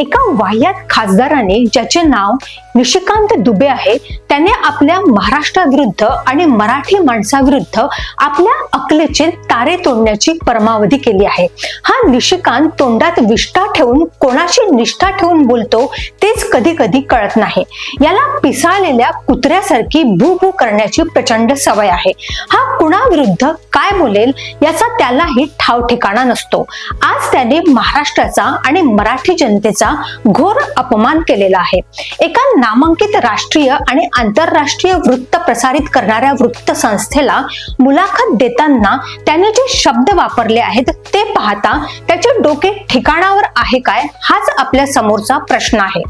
एका वाह्यात खासदाराने ज्याचे नाव निशिकांत दुबे आहे त्याने आपल्या महाराष्ट्राविरुद्ध आणि मराठी माणसाविरुद्ध आपल्या अकलेचे तारे तोडण्याची परमावधी केली आहे. हा निशिकांत तोंडात विष्ठा ठेवून कोणाशी निष्ठा ठेवून बोलतो तेच कधी कधी कळत नाही. याला पिसाळलेल्या कुत्र्यासारखी भू भू करण्याची प्रचंड सवय आहे. हा कुणाविरुद्ध काय बोलेल याचा त्यालाही ठाव ठिकाणा नसतो. आज त्याने महाराष्ट्राचा आणि मराठी जनतेचा यांचा घोर अपमान केलेला आहे. एका नामांकित राष्ट्रीय आणि आंतरराष्ट्रीय वृत्त प्रसारित करणाऱ्या वृत्तसंस्थेला मुलाखत देताना त्याने जे शब्द वापरले आहेत ते पाहता त्याचे डोके ठिकाणावर आहे काय हाच आपल्या समोरचा प्रश्न आहे.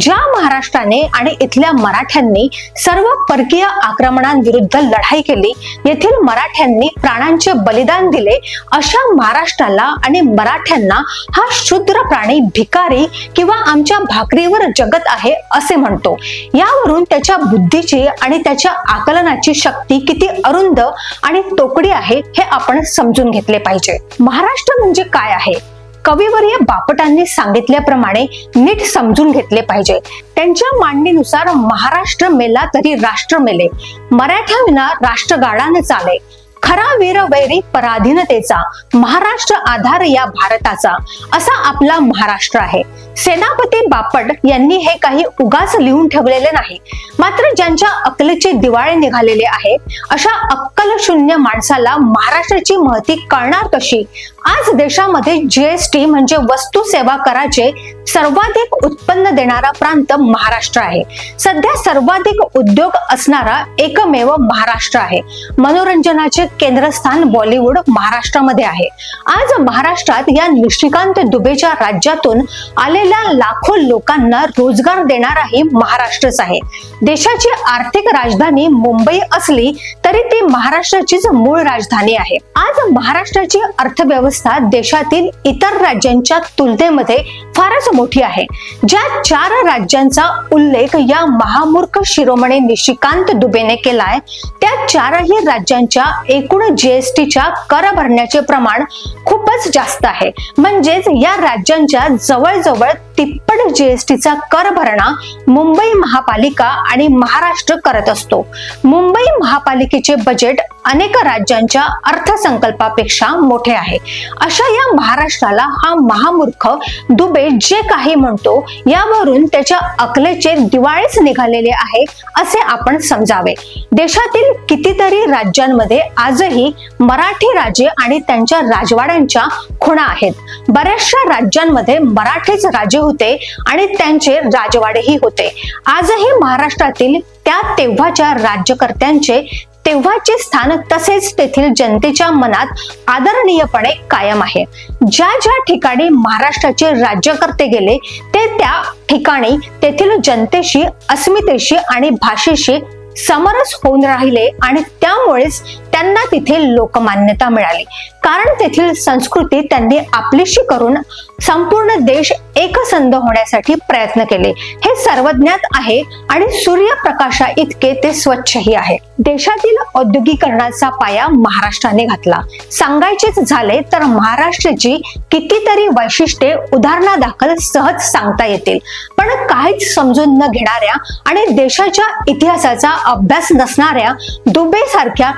ज्या महाराष्ट्राने आणि इथल्या मराठ्यांनी सर्व परकीय आक्रमणांविरुद्ध लढाई केली येथील मराठ्यांनी प्राणांचे बलिदान दिले अशा महाराष्ट्राला आणि मराठ्यांना हा शूद्र प्राणी भिकारी किंवा आमच्या भाकरीवर जगत आहे असे म्हणतो. यावरून त्याच्या बुद्धीची आणि त्याच्या आकलनाची शक्ती किती अरुंद आणि तोकडी आहे हे आपण समजून घेतले पाहिजे. महाराष्ट्र म्हणजे काय आहे? कविवर्य बापटांनी सांगितल्याप्रमाणे नीट समजून घेतले पाहिजे. त्यांच्या मांडणीनुसार महाराष्ट्र मेला तरी राष्ट्र मेले. मराठ्याविना राष्ट्र गाडाने चाले. खरा वीर वैरी पराधीनतेचा महाराष्ट्र आधार या भारताचा असा आपला महाराष्ट्र आहे. सेनापती बापट यांनी हे काही उगाच लिहून ठेवलेले नाही. मात्र ज्यांच्या अकलेचे दिवाळे निघालेले आहे अशा अक्कल शून्य माणसाला महाराष्ट्राची महती कळणार कशी? आज देशामध्ये जीएसटी म्हणजे वस्तू सेवा कराचे सर्वाधिक उत्पन्न देणारा प्रांत महाराष्ट्र आहे. सध्या सर्वाधिक उद्योग असणारा एकमेव महाराष्ट्र आहे. मनोरंजनाचे केंद्रस्थान बॉलिवूड महाराष्ट्रामध्ये आहे. आज महाराष्ट्रात या निशिकांत दुबेच्या राज्यातून आलेल्या लाखो लोकांना रोजगार देणाराही महाराष्ट्रच आहे. देशाची आर्थिक राजधानी मुंबई असली तरी ती महाराष्ट्राचीच मूळ राजधानी आहे. आज महाराष्ट्राची अर्थव्यवस्था देशातील इतर राज्यांच्या तुलनेमध्ये फारच मोठी आहे. ज्या चार राज्यांचा उल्लेख या महामूर्ख शिरोमणी निशिकांत दुबेने केलाय त्या चारही राज्यांच्या एकूण जीएसटीच्या कर भरण्याचे प्रमाण खूपच जास्त आहे. म्हणजेच या राज्यांच्या जवळजवळ तिप्पट जीएसटीचा कर भरणा मुंबई महापालिका आणि महाराष्ट्र करत असतो. मुंबई महापालिकेचे बजेट अनेक राज्यांच्या अर्थसंकल्पापेक्षा मोठे आहे. अशा या महाराष्ट्राला हा महामूर्ख दुबे जे काही म्हणतो यावरून त्याच्या अकलेचे दिवाळीच निघालेले आहे असे आपण समजावे. देशातील कितीतरी राज्यांमध्ये आजही मराठी राजे आणि त्यांच्या राजवाड्यांच्या खुणा आहेत. बऱ्याचशा राज्यांमध्ये मराठीच राजे होते आणि त्यांचे राजवाडेही होते. आजही महाराष्ट्रातील त्या तेव्हाच्या राज्यकर्त्यांचे तेव्हाचे स्थान तसेच तेथील जनतेच्या मनात आदरणीयपणे कायम आहे. ज्या ज्या ठिकाणी महाराष्ट्राचे राज्यकर्ते गेले ते त्या ठिकाणी तेथील जनतेशी अस्मितेशी आणि भाषेशी समरस होऊन राहिले आणि त्यामुळेच त्यांना तिथे लोकमान्यता मिळाली. कारण तेथील संस्कृती त्यांनी आपलीशी करून संपूर्ण देश एकसंध होण्यासाठी प्रयत्न केले. हे सर्वज्ञात आहे आणि सूर्यप्रकाशा इतके ते स्वच्छही आहे. देशातील औद्योगिकरणाचा पाया महाराष्ट्राने घातला. सांगायचेच झाले तर महाराष्ट्राची कितीतरी वैशिष्ट्ये उदाहरणादाखल सहज सांगता येतील. पण काहीच समजून न घेणाऱ्या आणि देशाच्या इतिहासाचा अभ्यास नसणाऱ्या दुबे सारख्या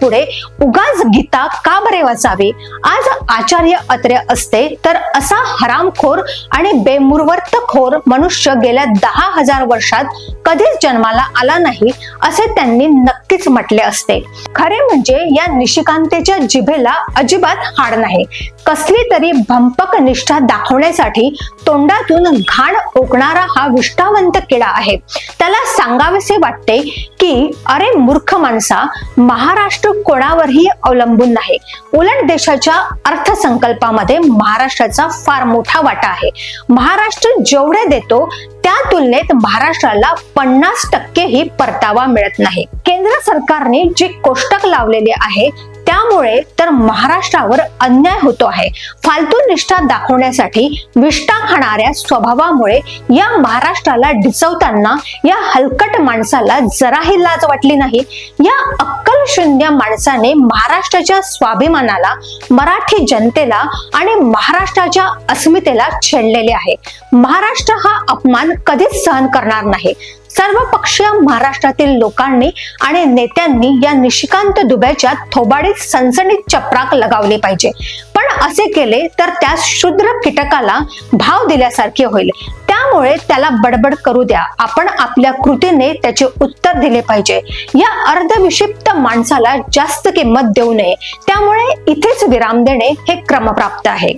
पुढे उगाच गीता का बरे वाचावी? आज आचार्य अत्रे असते तर असा हरामखोर आणि बेमुरवर्तखोर मनुष्य गेल्या दहा हजार वर्षात कधीच जन्माला आला नाही असे त्यांनी नक्कीच म्हटले असते. खरे म्हणजे या निशिकांतेच्या जिभेला अजिबात हाड नाही. कसली तरी भंपक निष्ठा दाखवण्यासाठी तोंडातून घाण ओकणारा हा विष्ठावंत किडा आहे. त्याला सांगावेसे वाटते की अरे मूर्ख माणसा महाराष्ट्र कोणावरही अवलंबून नाही. उलट देशाच्या अर्थसंकल्पामध्ये महाराष्ट्राचा फार मोठा वाटा आहे. महाराष्ट्र जेवढे देतो त्या तुलनेत महाराष्ट्राला पन्नास टक्केही परतावा मिळत नाही. केंद्र सरकारने जे कोष्टक लावलेले आहे त्यामुळे तर महाराष्ट्रावर अन्याय होतो आहे. फालतू निष्ठा दाखवण्यासाठी विष्ठा खाणाऱ्या स्वभावामुळे या महाराष्ट्राला डिचवताना या हलकट माणसाला जराही लाज वाटली नाही. या अक्कल शून्य माणसाने महाराष्ट्राच्या स्वाभिमानाला मराठी जनतेला आणि महाराष्ट्राच्या अस्मितेला छेडलेले आहे. महाराष्ट्र हा अपमान कधीच सहन करणार नाही. सर्व पक्षीय महाराष्ट्रातील लोकांनी आणि नेत्यांनी या निशिकांत दुब्याच्या थोबाडीत सनसणीत चपराक लगावले पाहिजे. पण असे केले तर त्या शूद्र कीटकाला भाव दिल्यासारखे होईल. त्यामुळे त्याला बडबड करू द्या. आपण आपल्या कृतीने त्याचे उत्तर दिले पाहिजे. या अर्धविषिप्त माणसाला जास्त किंमत देऊ नये. त्यामुळे इथेच विराम देणे हे क्रमप्राप्त आहे.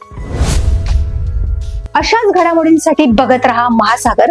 अशाच घडामोडींसाठी बघत रहा महासागर.